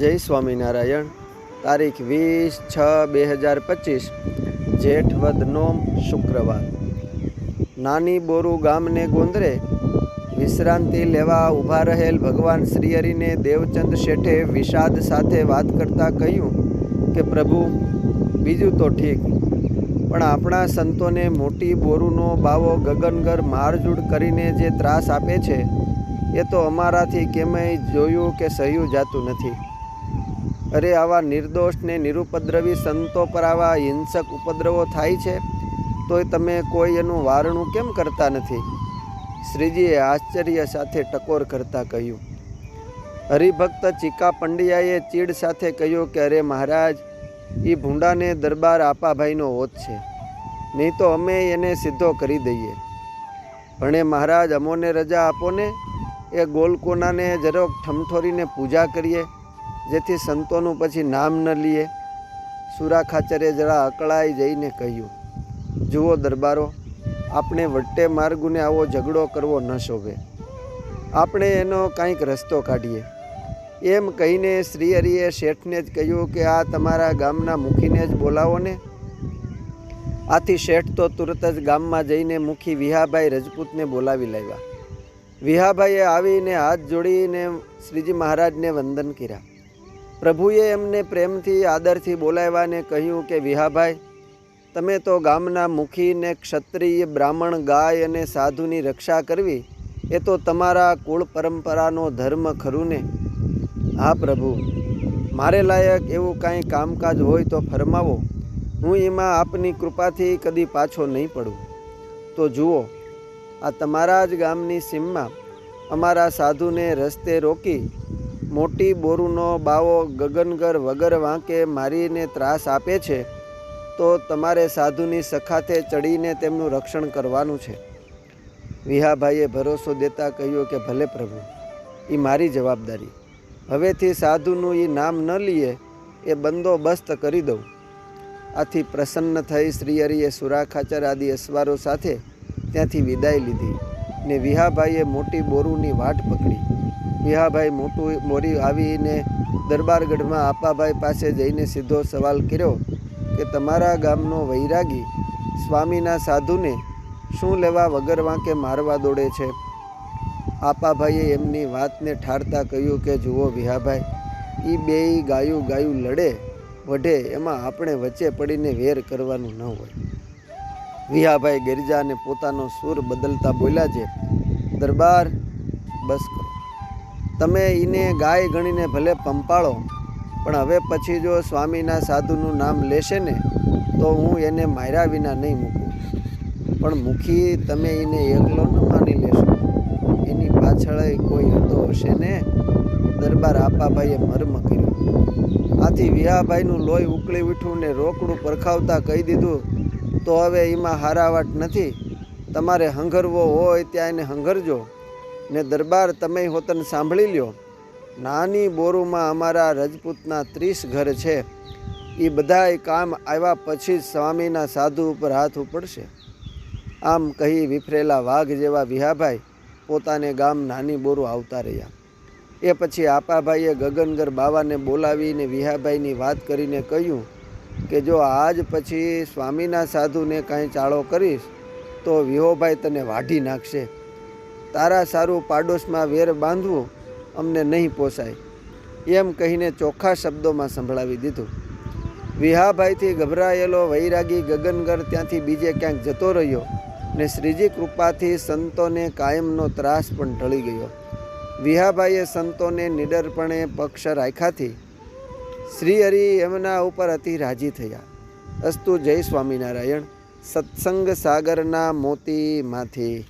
જય સ્વામિનારાયણ. તારીખ વીસ છ બે હજાર પચીસ જેઠ વદ નોમ શુક્રવાર. નાની બોરુ ગામને ગોંદરે વિશ્રાંતિ લેવા ઊભા રહેલ ભગવાન શ્રીહરિને દેવચંદ શેઠે વિષાદ સાથે વાત કરતાં કહ્યું કે, પ્રભુ, બીજું તો ઠીક. પણ આપણા સંતોને મોટી બોરુનો બાવો ગગનગર મારઝૂડ કરીને જે ત્રાસ આપે છે, એ તો અમારાથી કેમય જોયું કે સહ્યું જાતું નથી. અરે આવા નિર્દોષ ને નિરુપદ્રવી સંતો પર આવા હિંસક ઉપદ્રવો થાય છે, તોય તમે કોઈ એનું વારણું કેમ કરતા નથી? શ્રીજીએ આશ્ચર્ય સાથે ટકોર કરતા કહ્યું. હરિભક્ત ચીકા પંડ્યાએ ચીડ સાથે કહ્યું કે, અરે મહારાજ એ ભૂંડાને દરબાર આપાભાઈનો હોત છે. નહીં તો અમે એને સીધો કરી દઈએ. ભણે મહારાજ અમોને રજા આપો ને, એ ગોલકોનાને જરોક ઠમઠોરીને પૂજા કરીએ. જેથી સંતોનું પછી નામ ન લઈએ સુરા ખાચરે જરા અકળાઈ જઈને કહ્યું, જુઓ દરબારો, આપણે વટ્ટે માર્ગુને આવો ઝઘડો કરવો ન શોભે. આપણે એનો કાંઈક રસ્તો કાઢીએ. એમ કહીને શ્રી હરિએ શેઠને જ કહ્યું કે, આ તમારા ગામના મુખીને જ બોલાવો ને. આથી શેઠ તો તુરત જ ગામમાં જઈને મુખી વિહાભાઈ રજપૂતને બોલાવી લાવ્યા. વિહાભાઈએ આવીને હાથ જોડીને શ્રીજી મહારાજને વંદન કર્યા. પ્રભુએ એમને પ્રેમથી આદરથી બોલાવ્યાને કહ્યું કે, વિહાભાઈ, તમે તો ગામના મુખીને ક્ષત્રિય, બ્રાહ્મણ, ગાય અને સાધુની રક્ષા કરવી, એ તો તમારા કુળ પરંપરાનો ધર્મ ખરું ને? હા પ્રભુ, મારે લાયક એવું કાંઈ કામકાજ હોય તો ફરમાવો. હું એમાં આપની કૃપાથી કદી પાછો નહીં પડું. તો જુઓ, આ તમારા જ ગામની સીમમાં અમારા સાધુને રસ્તે રોકી મોટી બોરુનો બાવો ગગનગર વગર વાંકે મારીને ત્રાસ આપે છે, તો તમારે સાધુની સખાતે ચડીને તેમનું રક્ષણ કરવાનું છે. વિહાભાઈએ ભરોસો દેતા કહ્યું કે, ભલે પ્રભુ એ મારી જવાબદારી. હવેથી સાધુનું એ નામ ન લઈએ એ બંદોબસ્ત કરી દઉં. આથી પ્રસન્ન થઈ શ્રીહરિએ સુરાખાચર આદિ અસવારો સાથે ત્યાંથી વિદાય લીધી ને વિહાભાઈએ મોટી બોરુની વાટ પકડી. વિહાભાઈ મોટું મોરી આવીને દરબારગઢમાં આપાભાઈ પાસે જઈને સીધો સવાલ કર્યો કે તમારા ગામનો વૈરાગી સ્વામીના સાધુને શું લેવા વગર વાંકે મારવા દોડે છે? આપાભાઈએ એમની વાતને ઠારતા કહ્યું કે, જુઓ વિહાભાઈ એ બેય ગાયું ગાયું લડે, વઢે, એમાં આપણે વચ્ચે પડીને વેર કરવાનું ન હોય. વિહાભાઈ ગિરજાને પોતાનો સૂર બદલતા બોલ્યા છે, દરબાર, બસ કરો. તમે એને ગાય ગણીને ભલે પંપાળો, પણ હવે પછી જો સ્વામીના સાધુનું નામ લેશે ને, તો હું એને માર્યા વિના નહીં મૂકું. પણ મુખી તમે એને એકલો ન માની લેશો. એની પાછળ કોઈ હતો હશે ને? દરબાર આપાભાઈએ મર્મ કર્યો. આથી વિહાભાઈનું લોહી ઉકળી ઉઠ્યું ને રોકડું પરખાવતા કહી દીધું, તો હવે એમાં હારાવાટ નથી. તમારે હંગરવો હોય ત્યાં એને હંગરજો ને દરબાર તમે હોતન સાંભળી લ્યો. નાની બોરુમાં અમારા રજપૂતના ત્રીસ ઘર છે. એ બધાય કામ આવ્યા પછી જ સ્વામીના સાધુ ઉપર હાથ ઉપડશે. આમ કહી વિફરેલા વાઘ જેવા વિહાભાઈ પોતાને ગામ નાની બોરું આવતા રહ્યા. એ પછી આપાભાઈએ ગગનગર બાવાને બોલાવીને વિહાભાઈની વાત કરીને કહ્યું કે જો આજ પછી સ્વામીના સાધુને કાંઈ ચાળો કરીશ, તો વિહોભાઈ તને વાઢી નાખશે. તારા સારું પાડોશમાં વેર બાંધવું અમને નહીં પોસાય. એમ કહીને ચોખ્ખા શબ્દોમાં સંભળાવી દીધું. વિહાભાઈથી ગભરાયેલો વૈરાગી ગગનગર ત્યાંથી બીજે ક્યાંક જતો રહ્યો ને શ્રીજી કૃપાથી સંતોને કાયમનો ત્રાસ પણ ટળી ગયો. વિહાભાઈએ સંતોને નિડરપણે પક્ષ રાખ્યાથી શ્રીહરિ એમના ઉપર અતિ રાજી થયા. અસ્તુ જય સ્વામિનારાયણ. સત્સંગ સાગરના મોતીમાંથી.